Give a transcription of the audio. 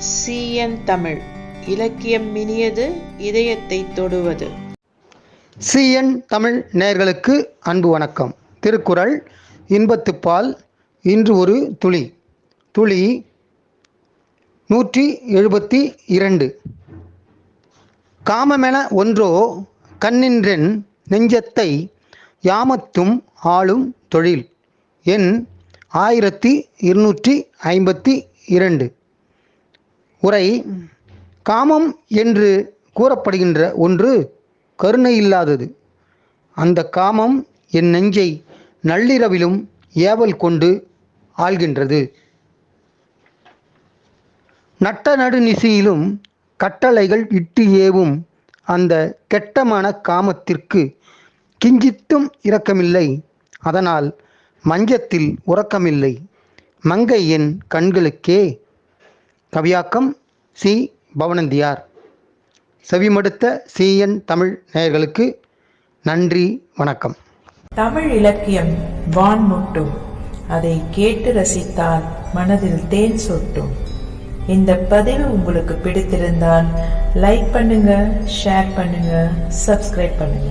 CN Tamil. இலக்கியம் மினியது இதயத்தை தொடுவது. CN Tamil நேயர்களுக்கு அன்பு வணக்கம். திருக்குறள் இன்பத்துப்பால் இன்று ஒரு துளி. துளி நூற்றி எழுபத்தி இரண்டு. காமமென ஒன்றோ கண்ணின்றென் நெஞ்சத்தை யாமத்தும் ஆளும் தொழில். எண் ஆயிரத்தி இருநூற்றி ஐம்பத்தி இரண்டு. உரை காமம் என்று கூறப்படுகின்ற ஒன்று கருணை இல்லாதது அந்த காமம் என் நெஞ்சை நள்ளிரவிலும் ஏவல் கொண்டு ஆள்கின்றது. நட்ட நடுநிசியிலும் கட்டளைகள் இட்டு ஏவும் அந்த கெட்டமான காமத்திற்கு கிஞ்சித்தும் இரக்கமில்லை. அதனால் மஞ்சத்தில் உறக்கமில்லை. மங்கை என் கண்களுக்கே கவியாக்கம் சி. பவனந்தியார். செவிமடுத்த சிஎன் தமிழ் நேயர்களுக்கு நன்றி வணக்கம். தமிழ் இலக்கியம் வான் முட்டும் அதை கேட்டு ரசித்தால் மனதில் தேன் சொட்டும். இந்த பதிவு உங்களுக்கு பிடித்திருந்தால் லைக் பண்ணுங்க ஷேர் பண்ணுங்க சப்ஸ்கிரைப் பண்ணுங்க.